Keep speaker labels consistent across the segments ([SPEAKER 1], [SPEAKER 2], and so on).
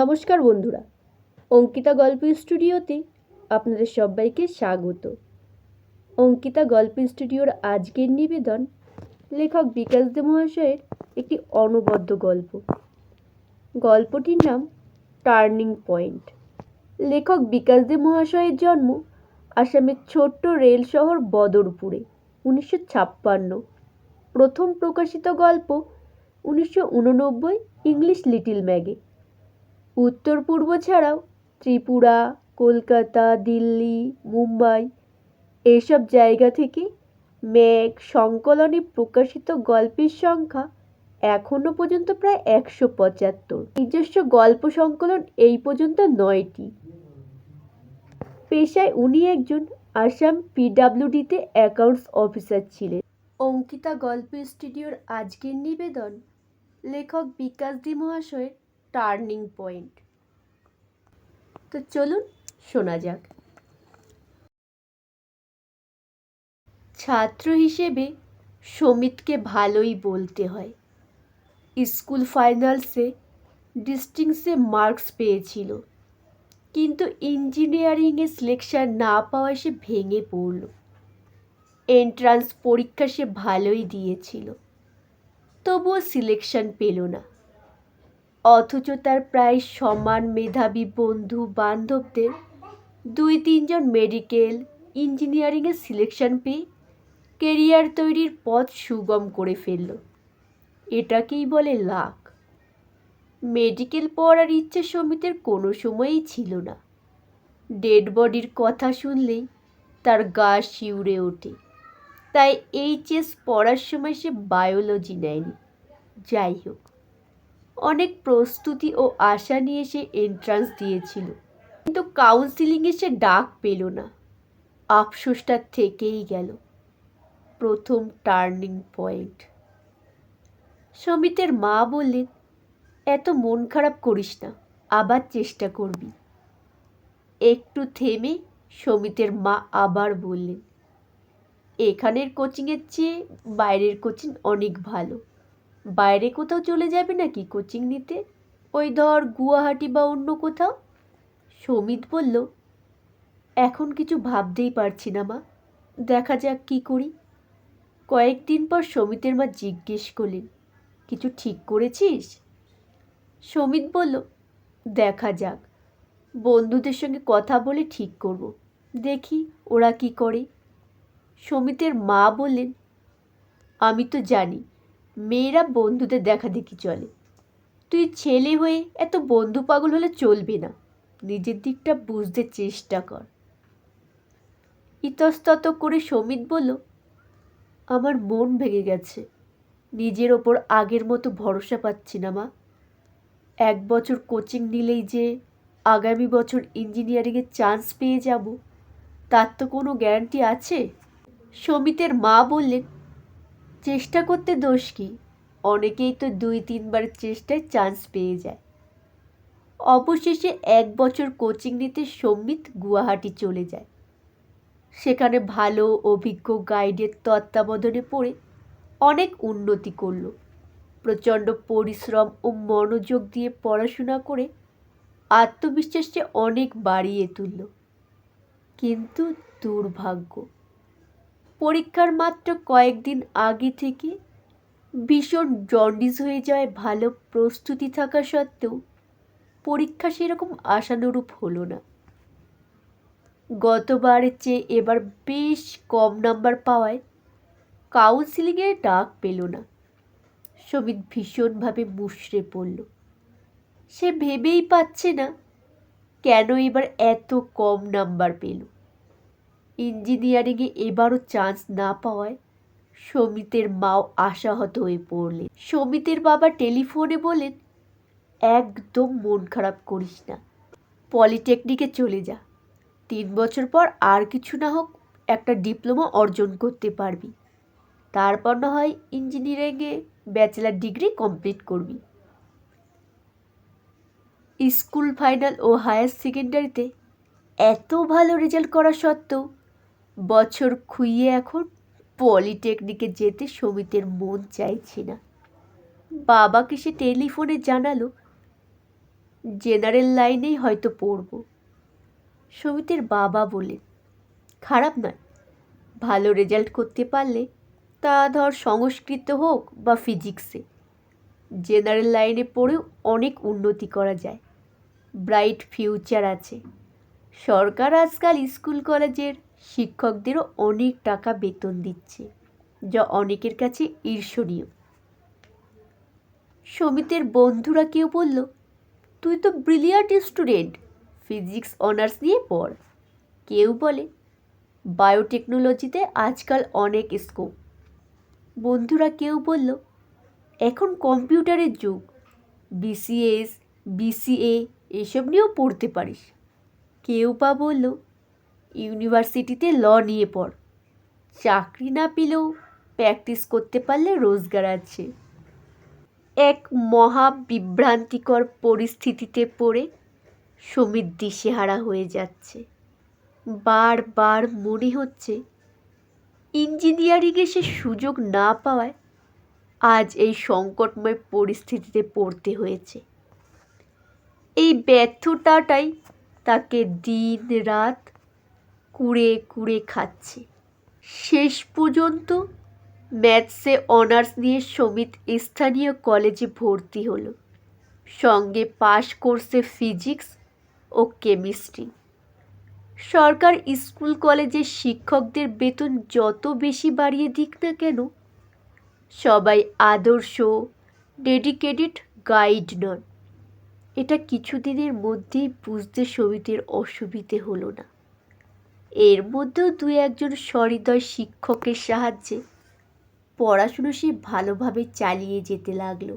[SPEAKER 1] নমস্কার বন্ধুরা। অঙ্কিতা গল্প স্টুডিওতে আপনাদের সবাইকে স্বাগত। অঙ্কিতা গল্প স্টুডিওর আজকের নিবেদন লেখক বিকাশ দে মহাশয়ের একটি অনবদ্য গল্প। গল্পটির নাম টার্নিং পয়েন্ট। লেখক বিকাশ দে মহাশয়ের জন্ম আসামের ছোট্ট রেল শহর বদরপুরে, উনিশশো ছাপ্পান্ন। প্রথম প্রকাশিত গল্প উনিশশো উননব্বই ইংলিশ লিটিল ম্যাগে। উত্তর পূর্ব ছাড়াও ত্রিপুরা, কলকাতা, দিল্লি, মুম্বাই এসব জায়গা থেকে ম্যাগ সংকলনে প্রকাশিত গল্পের সংখ্যা এখনও পর্যন্ত প্রায় একশো পঁচাত্তর। নিজস্ব গল্প সংকলন এই পর্যন্ত নয়টি। পেশায় উনি একজন আসাম পিডাব্লিউডিতে অ্যাকাউন্টস অফিসার ছিলেন। অঙ্কিতা গল্প স্টুডিওর আজকের নিবেদন লেখক বিকাশ দি মহাশয়ের টার্নিং পয়েন্ট। তো চলুন শোনা যাক। ছাত্র হিসেবে সমিতকে ভালোই বলতে হয়। স্কুল ফাইনালসে ডিস্টিংসে মার্কস পেয়েছিল, কিন্তু ইঞ্জিনিয়ারিংয়ে সিলেকশন না পাওয়ায় সে ভেঙে পড়ল। এন্ট্রান্স পরীক্ষা সে ভালোই দিয়েছিল, তবুও সিলেকশন পেল না। অথচ তার প্রায় সমান মেধাবী বন্ধু বান্ধবদের দুই তিনজন মেডিকেল ইঞ্জিনিয়ারিংয়ে সিলেকশন পেয়ে কেরিয়ার তৈরির পথ সুগম করে ফেলল। এটাকেই বলে লাক মেডিকেল পড়ার ইচ্ছে সমিতির কোনো সময়ই ছিল না। ডেড বডির কথা শুনলেই তার গা শিউরে ওঠে। তাই এইচএস পড়ার সময় সে বায়োলজি নেয়নি। যাই হোক অনেক প্রস্তুতি ও আশা নিয়ে সে এন্ট্রান্স দিয়েছিল। কিন্তু কাউন্সিলিংয়ে সে ডাক পেল না। আফসোসটা থেকেই গেল। প্রথম টার্নিং পয়েন্ট সমিতের মা বললেন, এত মন খারাপ করিস না, আবার চেষ্টা করবি। একটু থেমে সমিতের মা আবার বললেন, এখানের কোচিংয়ের চেয়ে বাইরের কোচিং অনেক ভালো। বাইরে কোথাও চলে যাবে নাকি কোচিং নিতে? ওই ধর গুয়াহাটি বা অন্য কোথাও? সমিত বলল, এখন কিছু ভাবতেই পারছি না মা। দেখা যাক কী করি। কয়েকদিন পর সমিতের মা জিজ্ঞেস করলেন, কিছু ঠিক করেছিস? সমিত বলল, দেখা যাক। বন্ধুদের সঙ্গে কথা বলে ঠিক করব। দেখি ওরা কি করে। সমিতের মা বললেন, আমি তো জানি মেয়েরা বন্ধুদের দেখা দেখি চলে। তুই ছেলে হয়ে এত বন্ধু পাগল হলে চলবে না। নিজের দিকটা বুঝতে চেষ্টা কর। ইতস্তত করে সমিত বলল, আমার মন ভেঙে গেছে। নিজের ওপর আগের মতো ভরসা পাচ্ছি না মা। এক বছর কোচিং নিলেই যে আগামী বছর ইঞ্জিনিয়ারিংয়ের চান্স পেয়ে যাব, তার তো কোনো গ্যারান্টি আছে? সমিতের মা বললেন চেষ্টা করতে দোষ কি? অনেকেই তো দুই, তিনবার চেষ্টায় চান্স পেয়ে যায়। অবশেষে এক বছর কোচিং নিতে সমিত গুয়াহাটি চলে যায়। সেখানে ভালো, অভিজ্ঞ গাইডের তত্ত্বাবধানে পড়ে অনেক উন্নতি করল। প্রচণ্ড পরিশ্রম ও মনোযোগ দিয়ে পড়াশোনা করে আত্মবিশ্বাসকে অনেক বাড়িয়ে তুলল। কিন্তু দুর্ভাগ্য পরীক্ষার মাত্র কয়েকদিন আগে থেকে ভীষণ জন্ডিস হয়ে যায়, ভালো প্রস্তুতি থাকা সত্ত্বেও পরীক্ষা সেরকম আশানুরূপ হলো না। গতবারের চেয়ে এবার বেশ কম নাম্বার পাওয়ায় কাউন্সিলিংয়ে ডাক পেল না। সমিত ভীষণভাবে মুশড়ে পড়ল। সে ভেবেই পাচ্ছে না কেন এবার এত কম নাম্বার পেল। ইঞ্জিনিয়ারিংয়ে এবারও চান্স না পাওয়ায় সমিতের মাও আশাহত হয়ে পড়লেন। সমিতের বাবা টেলিফোনে বলেন, একদম মন খারাপ করিস না। পলিটেকনিকে চলে যা। তিন বছর পর আর কিছু না হোক একটা ডিপ্লোমা অর্জন করতে পারবি। তারপর না হয় ইঞ্জিনিয়ারিংয়ে ব্যাচেলার ডিগ্রি কমপ্লিট করবি। স্কুল ফাইনাল ও হায়ার সেকেন্ডারিতে এত ভালো রেজাল্ট করা সত্ত্বেও বছর খুইয়ে এখন পলিটেকনিকে যেতে সমিতের মন চাইছে না। বাবাকে সে টেলিফোনে জানালো, জেনারেল লাইনেই হয়তো পড়ব। সমিতের বাবা বলে, খারাপ নয়, ভালো রেজাল্ট করতে পারলে তা ধর সংস্কৃত হোক বা ফিজিক্সে। জেনারেল লাইনে পড়েও অনেক উন্নতি করা যায়, ব্রাইট ফিউচার আছে। সরকার আজকাল স্কুল কলেজের শিক্ষকদেরও অনেক টাকা বেতন দিচ্ছে, যা অনেকের কাছে ঈর্ষণীয়। সমিতের বন্ধুরা কেউ বলল, তুই তো ব্রিলিয়ান্ট স্টুডেন্ট, ফিজিক্স, অনার্স নিয়ে পড়। কেউ বলে, বায়োটেকনোলজিতে আজকাল অনেক স্কোপ। বন্ধুরা কেউ বলল, এখন কম্পিউটারের যুগ, বিসিএস, বিসিএ, এসব নিয়েও পড়তে পারিস। কেউ বা বলল ইউনিভার্সিটিতে ল নিয়ে পড়। চাকরি না পেলেও প্র্যাকটিস করতে পারলে রোজগার আছে। এক মহা বিভ্রান্তিকর পরিস্থিতিতে পড়ে সমিত দিশেহারা হয়ে যাচ্ছে। বারবার মনে হচ্ছে ইঞ্জিনিয়ারিংয়ে সে সুযোগ না পাওয়ায় আজ এই সংকটময় পরিস্থিতিতে পড়তে হয়েছে। এই ব্যর্থতাটাই তাকে দিন রাত কুড়ে কুড়ে খাচ্ছে। শেষ পর্যন্ত ম্যাথসে অনার্স নিয়ে সমিত স্থানীয় কলেজে ভর্তি হলো। সঙ্গে পাশ করছে ফিজিক্স ও কেমিস্ট্রি। সরকার স্কুল কলেজের শিক্ষকদের বেতন যত বেশি বাড়িয়ে দিক না কেন, সবাই আদর্শ, ডেডিকেটেড গাইড নন। এটা কিছুদিনের মধ্যেই বুঝতে সমিতির অসুবিধে হলো না। এর মধ্যেও দু একজন সহৃদয় শিক্ষকের সাহায্যে পড়াশুনো সে ভালোভাবে চালিয়ে যেতে লাগল।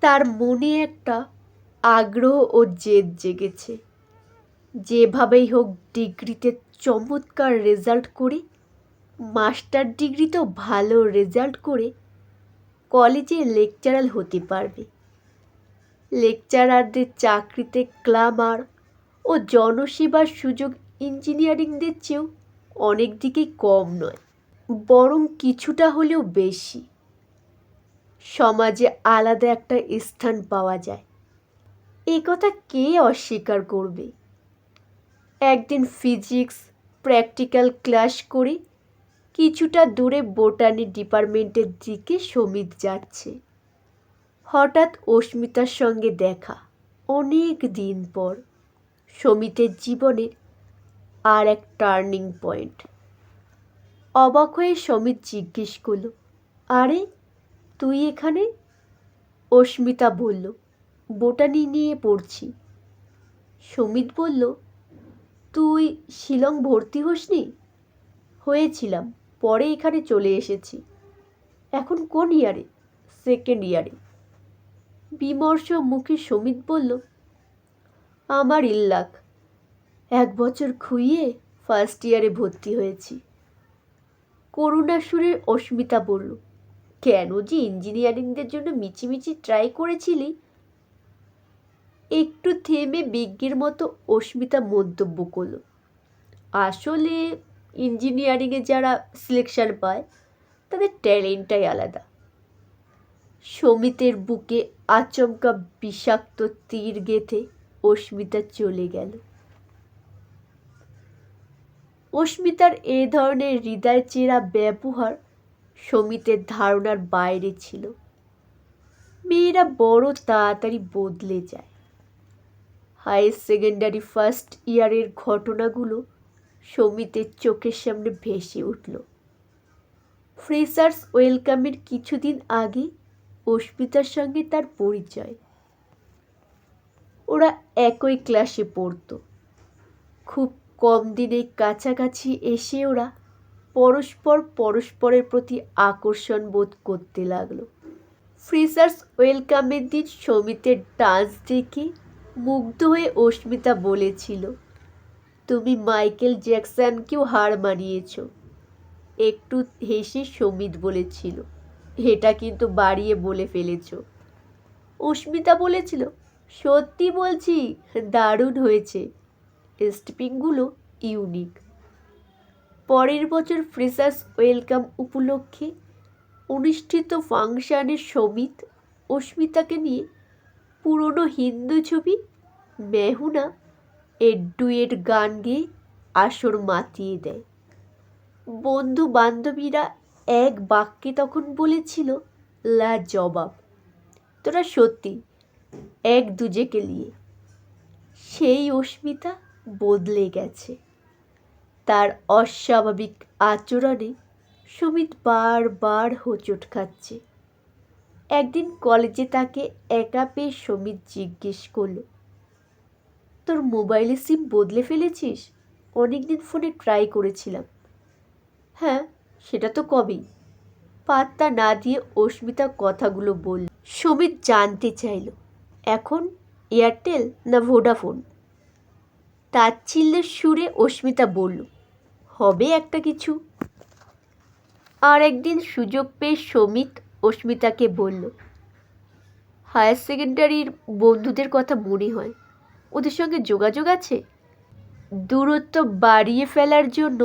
[SPEAKER 1] তার মনে একটা আগ্রহ ও জেদ জেগেছে। যেভাবেই হোক ডিগ্রিতে চমৎকার রেজাল্ট করে, মাস্টার ডিগ্রি তো ভালো রেজাল্ট করে কলেজে লেকচারাল হতে পারবে। লেকচারারদের চাকরিতে ক্লামার ও জনসেবার সুযোগ ইঞ্জিনিয়ারিংদের চেয়েও অনেক দিকেই কম নয়, বরং কিছুটা হলেও বেশি। সমাজে আলাদা একটা স্থান পাওয়া যায়। এই কথা কে অস্বীকার করবে? একদিন ফিজিক্স প্র্যাকটিক্যাল ক্লাস করে কিছুটা দূরে বোটানি ডিপার্টমেন্টের দিকে সমিত যাচ্ছে। হঠাৎ অস্মিতার সঙ্গে দেখা, অনেক দিন পর। সমিতের জীবনের আর এক টার্নিং পয়েন্ট অবাক হয়ে সমিত জিজ্ঞেস করল, আরে, তুই এখানে? অস্মিতা বলল, বোটানি নিয়ে পড়ছি। সমিত বলল, তুই শিলং ভর্তি হসনি? হয়েছিলাম, পরে এখানে চলে এসেছি। এখন কোন ইয়ারে? সেকেন্ড ইয়ারে। বিমর্ষ মুখে সমিত বলল, আমার ইল্লাক। এক বছর খুইয়ে ফার্স্ট ইয়ারে ভর্তি হয়েছি। করুণা সুরে অস্মিতা বলল, কেন যে ইঞ্জিনিয়ারিংদের জন্য মিচিমিচি ট্রাই করেছিলি? একটু থেমে বিজ্ঞের মতো অস্মিতা মন্তব্য করল, আসলে ইঞ্জিনিয়ারিংয়ে যারা সিলেকশন পায়, তাদের ট্যালেন্টটাই আলাদা। সমিতের বুকে আচমকা বিষাক্ত তীর গেথে অস্মিতা চলে গেল। অস্মিতার এ ধরনের হৃদয় চেরা ব্যবহার সমিতের ধারণার বাইরে ছিল। মেয়েরা বড় তাড়াতাড়ি বদলে যায়। হায়ার সেকেন্ডারি ফার্স্ট ইয়ারের ঘটনাগুলো সমিতের চোখের সামনে ভেসে উঠল। ফ্রেশার্স ওয়েলকামের কিছুদিন আগে অস্মিতার সঙ্গে তার পরিচয়। ওরা একই ক্লাসে পড়তো। খুব কম দিনে কাছাকাছি এসে ওরা পরস্পর পরস্পরের প্রতি আকর্ষণ বোধ করতে লাগল। ফ্রেশার্স ওয়েলকামের দিন সমিতের ডান্স দেখে মুগ্ধ হয়ে অস্মিতা বলেছিল, তুমি মাইকেল জ্যাকসনকেও হার মানিয়েছ। একটু হেসে সমিত বলেছিল, এটা কিন্তু বাড়িয়ে বলে ফেলেছ। অস্মিতা বলেছিল, সত্যি বলছি, দারুণ হয়েছে। স্টেপিংগুলো ইউনিক। পরের বছর ফ্রেশার্স ওয়েলকাম উপলক্ষে অনুষ্ঠিত ফাংশানে সমিত অস্মিতাকে নিয়ে পুরনো হিন্দু ছবি মেহুনা এর ডুয়েট গান গেয়ে আসর মাতিয়ে দেয়। বন্ধু বান্ধবীরা এক বাক্যে তখন বলেছিল, লা জবাব, তোরা সত্যি এক দুজেকে নিয়ে। সেই অস্মিতা বদলে গেছে। তার অস্বাভাবিক আচরণে সুমিত বারবার হোঁচট খাচ্ছে। একদিন কলেজে তাকে একা পেয়ে সুমিত জিজ্ঞেস করল, তোর মোবাইলে সিম বদলে ফেলেছিস? অনেকদিন ফোনে ট্রাই করেছিলাম। হ্যাঁ সেটা তো কবেই? পাত্তা না দিয়ে অস্মিতা কথাগুলো বলল। সুমিত জানতে চাইল, এখন এয়ারটেল না ভোডাফোন তাচ্ছিল্যের সুরে অস্মিতা বলল, হবে একটা কিছু? আর একদিন সুযোগ পেয়ে সমিত অস্মিতাকে বলল, হায়ার সেকেন্ডারির বন্ধুদের কথা মনে হয়। ওদের সঙ্গে যোগাযোগ আছে? দূরত্ব বাড়িয়ে ফেলার জন্য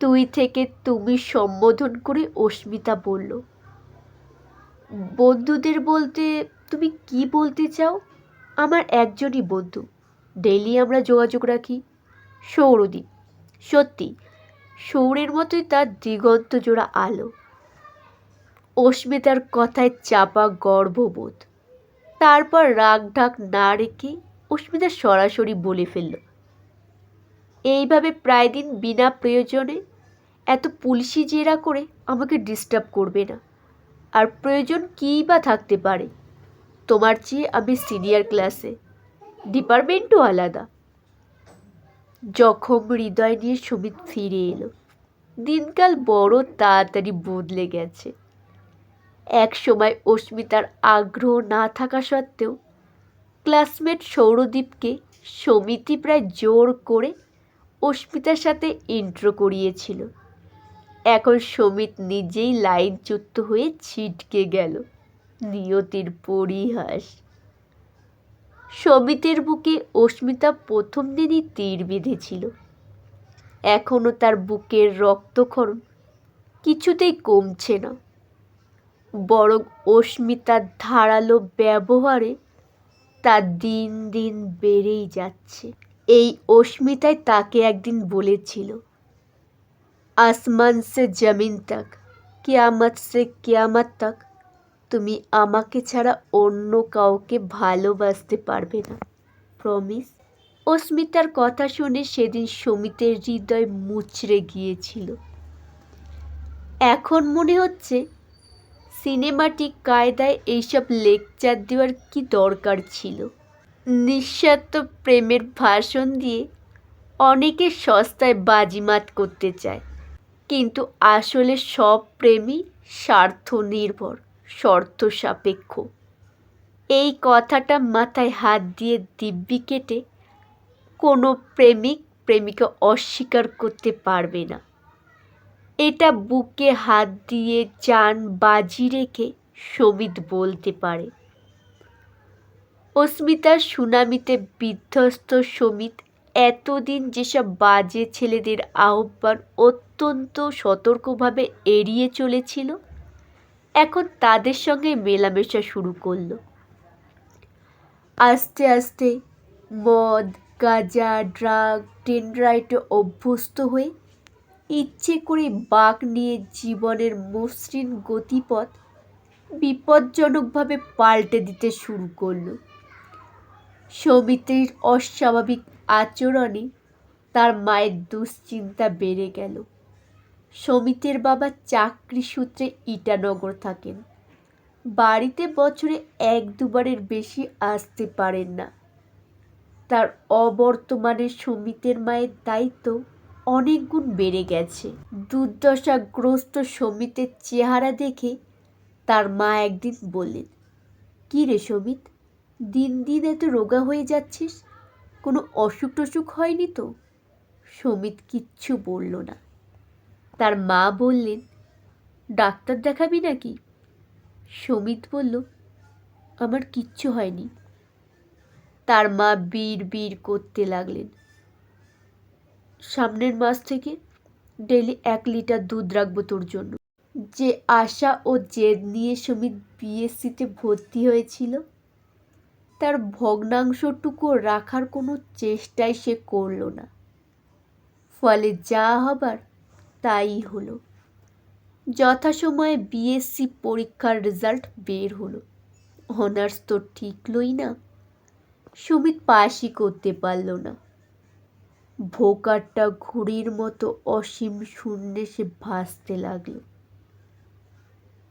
[SPEAKER 1] তুই থেকে তুমি সম্বোধন করে অস্মিতা বলল, বন্ধুদের বলতে তুমি কি বলতে চাও? আমার একজনই বন্ধু। ডেইলি আমরা যোগাযোগ রাখি। সৌরদীপ, সত্যি, সৌরের মতোই তার দিগন্ত জোড়া আলো। অস্মিতার কথায় চাপা গর্ববোধ। তারপর রাগ ঢাক না রেখে অস্মিতা সরাসরি বলে ফেলল, এইভাবে প্রায় দিন বিনা প্রয়োজনে এত পুলিশি জেরা করে আমাকে ডিস্টার্ব করবে না। আর প্রয়োজন কী বা থাকতে পারে? তোমার চেয়ে আমি সিনিয়র ক্লাসে ডিপার্টমেন্টও আলাদা। জখম হৃদয় নিয়ে সুমিত ফিরে এলো, দিনকাল বড় তাড়াতাড়ি বদলে গেছে। এক সময় অস্মিতার আগ্রহ না থাকা সত্ত্বেও ক্লাসমেট সৌরদীপকে সমিতি প্রায় জোর করে অস্মিতার সাথে ইন্ট্রো করিয়েছিল। এখন সমিত নিজেই লাইনচ্যুত হয়ে ছিটকে গেল। নিয়তির পরিহাস। সমিতের বুকে অস্মিতা প্রথম দিনই তীর বেঁধেছিল। এখনও তার বুকের রক্তক্ষরণ কিছুতেই কমছে না। বরং অস্মিতার ধারালো ব্যবহারে তা দিন দিন বেড়েই যাচ্ছে। এই অস্মিতায় তাকে একদিন বলেছিল, আসমান সে জমিন তক, কিয়ামত সে কিয়ামত তক তুমি আমাকে ছাড়া অন্য কাউকে ভালোবাসতে পারবে না, প্রমিস। অস্মিতার কথা শুনে সেদিন সমিতের হৃদয় মুচড়ে গিয়েছিল। এখন মনে হচ্ছে সিনেমাটিক কায়দায় এইসব লেকচার দেওয়ার কি দরকার ছিল। নিঃস্বার্থ প্রেমের ভাষণ দিয়ে অনেকে সস্তায় বাজিমাত করতে চায়, কিন্তু আসলে সব প্রেমই স্বার্থ নির্ভর শর্ত সাপেক্ষ। এই কথাটা মাথায় হাত দিয়ে দিব্যি কেটে কোনো প্রেমিক প্রেমিকা অস্বীকার করতে পারবে না। এটা বুকে হাত দিয়ে যান বাজি রেখে সমিত বলতে পারে। অস্মিতার সুনামিতে বিধ্বস্ত সমিত এতদিন যেসব বাজে ছেলেদের আহ্বান অত্যন্ত সতর্কভাবে এড়িয়ে চলেছিল এখন তাদের সঙ্গে মেলামেশা শুরু করল। আস্তে আস্তে মদ, গাঁজা, ড্রাগ টেন্ড্রাইটে অভ্যস্ত হয়ে ইচ্ছে করে বাঘ নিয়ে জীবনের মসৃণ গতিপথ বিপজ্জনকভাবে পাল্টে দিতে শুরু করল। সমিতির অস্বাভাবিক আচরণে তার মায়ের দুশ্চিন্তা বেড়ে গেল। সমিতের বাবা চাকরি সূত্রে ইটানগর থাকেন। বাড়িতে বছরে এক দুবারের বেশি আসতে পারেন না। তার অবর্তমানে সমিতের মায়ের দায়িত্ব অনেক গুণ বেড়ে গেছে। দুর্দশাগ্রস্ত সমিতের চেহারা দেখে তার মা একদিন বললেন, কী রে সমিত, দিন দিন এত রোগা হয়ে যাচ্ছিস? কোনো অসুখ টসুখ হয়নি তো? সমিত কিচ্ছু বলল না। তার মা বললেন, ডাক্তার দেখাবি নাকি? সমিত বলল, আমার কিচ্ছু হয়নি। তার মা বীর বীর করতে লাগলেন। সামনের মাস থেকে ডেলি এক লিটার দুধ রাখব তোর জন্য। যে আশা ও জেদ নিয়ে সমিত বিএসসিতে ভর্তি হয়েছিল, তার ভগ্নাংশটুকু রাখার কোনো চেষ্টাই সে করল না। ফলে যা হবার তাই হলো। যথাসময়ে বিএসসি পরীক্ষার রেজাল্ট বের হলো। অনার্স তো ঠিকলই না। সুমিত পাশই করতে পারল না। ভোকারটা ঘুড়ির মতো অসীম শূন্যে সে ভাসতে লাগল।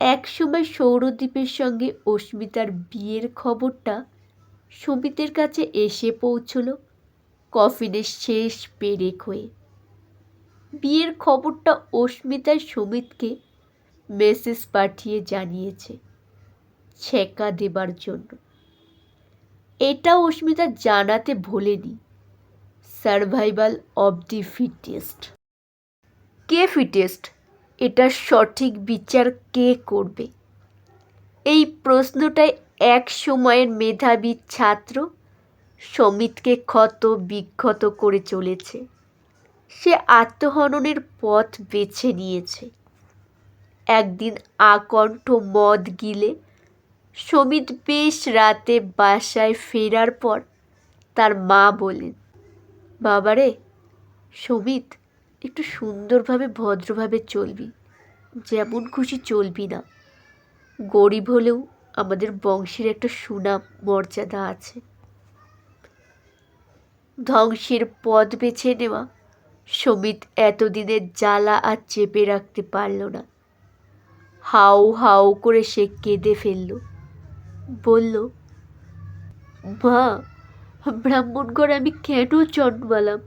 [SPEAKER 1] একসময় সৌরদ্বীপের সঙ্গে অস্মিতার বিয়ের খবরটা সুমিতের কাছে এসে পৌঁছল কফিনের শেষ পেরেক হয়ে। বিয়ের খবরটা অস্মিতার সুমিতকে মেসেজ পাঠিয়ে জানিয়েছে ছেঁকা দেবার জন্য। এটা অস্মিতা জানাতে ভোলেনি। Survival of the fittest. K fittest? এটার সঠিক বিচার কে করবে? এই প্রশ্নটাই এক সময়ের মেধাবী ছাত্র সমিতকে ক্ষত বিক্ষত করে চলেছে। সে আত্মহননের পথ বেছে নিয়েছে। একদিন আকণ্ঠ মদ গিলে সমিত বেশ রাতে বাসায় ফেরার পর তার মা বলেন বাবারে সমিত একটু সুন্দরভাবে, ভদ্রভাবে চলবি। যেমন খুশি চলবি না। গরিব হলেও আমাদের বংশের একটা সুনাম, মর্যাদা আছে। ধ্বংসের পথ বেছে নেওয়া সমিত এতদিনের জ্বালা আর চেপে রাখতে পারল না। হাউ হাউ করে সে কেঁদে ফেলল। বলল, মা, ব্রাহ্মণগড়ে আমি কেন জন্মালাম?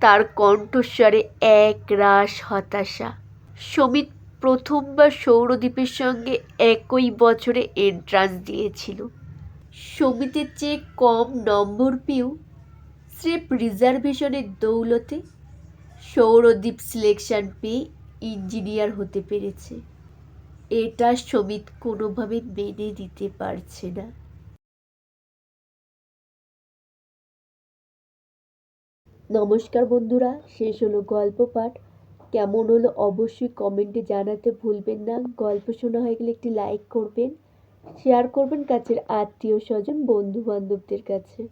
[SPEAKER 1] তার কণ্ঠস্বরে এক রাস হতাশা। সমিত প্রথমবার সৌরদ্বীপের সঙ্গে একই বছরে এন্ট্রান্স দিয়েছিল। সমিতের চেয়ে কম নম্বর পেয়েও স্রেফ রিজার্ভেশনের দৌলতে সৌরদ্বীপ সিলেকশন পেয়ে ইঞ্জিনিয়ার হতে পেরেছে। এটা সমিত কোনোভাবে মেনে দিতে পারছে না। নমস্কার বন্ধুরা, শেষ হলো গল্প পাঠ। কেমন হলো অবশ্যই কমেন্টে জানাতে ভুলবেন না। গল্প শোনা হয়ে গেলে একটি লাইক করবেন শেয়ার করবেন কাছের আত্মীয় স্বজন বন্ধু বান্ধবদের কাছে।